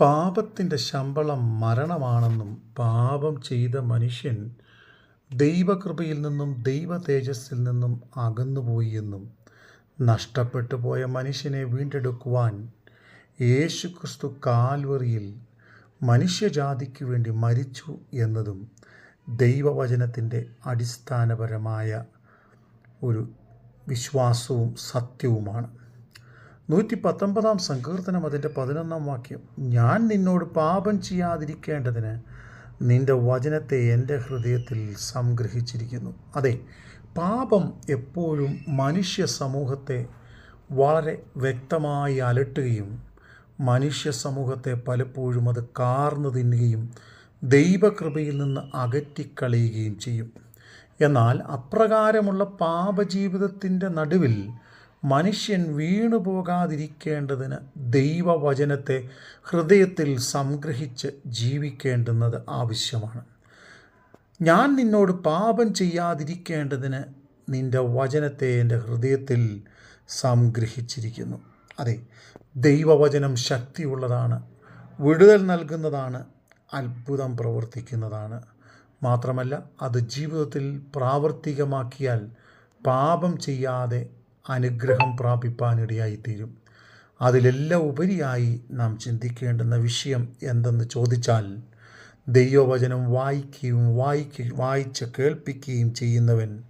പാപത്തിന്റെ ശമ്പളം മരണമാണെന്നും പാപം ചെയ്ത മനുഷ്യൻ ദൈവകൃപയിൽ നിന്നും ദൈവ തേജസ്സിൽ നിന്നും അകന്നുപോയി എന്നും നഷ്ടപ്പെട്ടു പോയ മനുഷ്യനെ വീണ്ടെടുക്കുവാൻ യേശുക്രിസ്തു കാൽവറിയിൽ മനുഷ്യജാതിക്ക് വേണ്ടി മരിച്ചു എന്നതും ദൈവവചനത്തിന്റെ അടിസ്ഥാനപരമായ ഒരു വിശ്വാസവും സത്യവുമാണ്. നൂറ്റി പത്തൊമ്പതാം സങ്കീർത്തനം അതിന്റെ പതിനൊന്നാം വാക്യം. ഞാൻ നിന്നോട് പാപം ചെയ്യാതിരിക്കേണ്ടതിന് നിന്റെ വചനത്തെ എന്റെ ഹൃദയത്തിൽ സംഗ്രഹിച്ചിരിക്കുന്നു. അതെ പാപം എപ്പോഴും മനുഷ്യ സമൂഹത്തെ വളരെ വ്യക്തമായി അലട്ടുകയും മനുഷ്യ സമൂഹത്തെ പലപ്പോഴും അത് കാർന്നു തിന്നുകയും ദൈവകൃപയിൽ നിന്ന് അകറ്റിക്കളയുകയും ചെയ്യും. എന്നാൽ അപ്രകാരമുള്ള പാപജീവിതത്തിന്റെ നടുവിൽ മനുഷ്യൻ വീണു പോകാതിരിക്കേണ്ടതിന് ദൈവവചനത്തെ ഹൃദയത്തിൽ സംഗ്രഹിച്ച് ജീവിക്കേണ്ടുന്നത് ആവശ്യമാണ്. ഞാൻ നിന്നോട് പാപം ചെയ്യാതിരിക്കേണ്ടതിന് നിന്റെ വചനത്തെ എന്റെ ഹൃദയത്തിൽ സംഗ്രഹിച്ചിരിക്കുന്നു. അതെ ദൈവവചനം ശക്തിയുള്ളതാണ് വിടുതൽ നൽകുന്നതാണ് അത്ഭുതം പ്രവർത്തിക്കുന്നതാണ്. മാത്രമല്ല അത് ജീവിതത്തിൽ പ്രാവർത്തികമാക്കിയാൽ പാപം ചെയ്യാതെ അനുഗ്രഹം പ്രാപിപ്പാനിടയായിത്തീരും. അതിലെല്ലാം ഉപരിയായി നാം ചിന്തിക്കേണ്ടുന്ന വിഷയം എന്തെന്ന് ചോദിച്ചാൽ ദൈവവചനം വായിക്കുകയും വായിക്ക വായിച്ച് കേൾപ്പിക്കുകയും ചെയ്യുന്നവൻ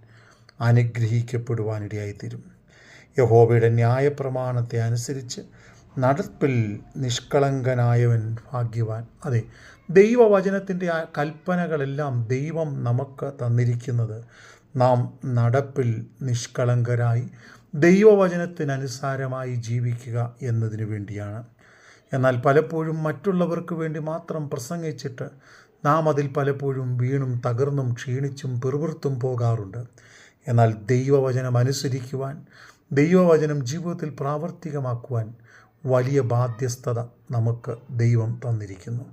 അനുഗ്രഹിക്കപ്പെടുവാനിടയായിത്തീരും. യഹോബയുടെ ന്യായപ്രമാണത്തെ അനുസരിച്ച് നടപ്പിൽ നിഷ്കളങ്കനായവൻ ഭാഗ്യവാൻ. അതെ ദൈവവചനത്തിന്റെ ആ കൽപ്പനകളെല്ലാം ദൈവം നമുക്ക് തന്നിരിക്കുന്നത്. നാം നടപ്പിൽ നിഷ്കളങ്കരായി ദൈവവചനത്തിനനുസാരമായി ജീവിക്കുക എന്നതിനു വേണ്ടിയാണ്. എന്നാൽ പലപ്പോഴും മറ്റുള്ളവർക്ക് വേണ്ടി മാത്രം പ്രസംഗിച്ചിട്ട് നാം അതിൽ പലപ്പോഴും വീണും തകർന്നും ക്ഷീണിച്ചും പിറുപിറുത്തും പോകാറുണ്ട്. എന്നാൽ ദൈവവചനം അനുസരിക്കുവാൻ ദൈവവചനം ജീവിതത്തിൽ പ്രാവർത്തികമാക്കുവാൻ വലിയ ബാധ്യസ്ഥത നമുക്ക് ദൈവം തന്നിരിക്കുന്നു.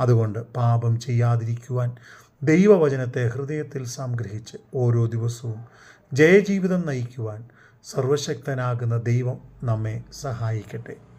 അതുകൊണ്ട് പാപം ചെയ്യാതിരിക്കുവാൻ ദൈവവചനത്തെ ഹൃദയത്തിൽ സംഗ്രഹിച്ച് ഓരോ ദിവസവും ജയജീവിതം നയിക്കുവാൻ സർവശക്തനാകുന്ന ദൈവം നമ്മെ സഹായിക്കട്ടെ.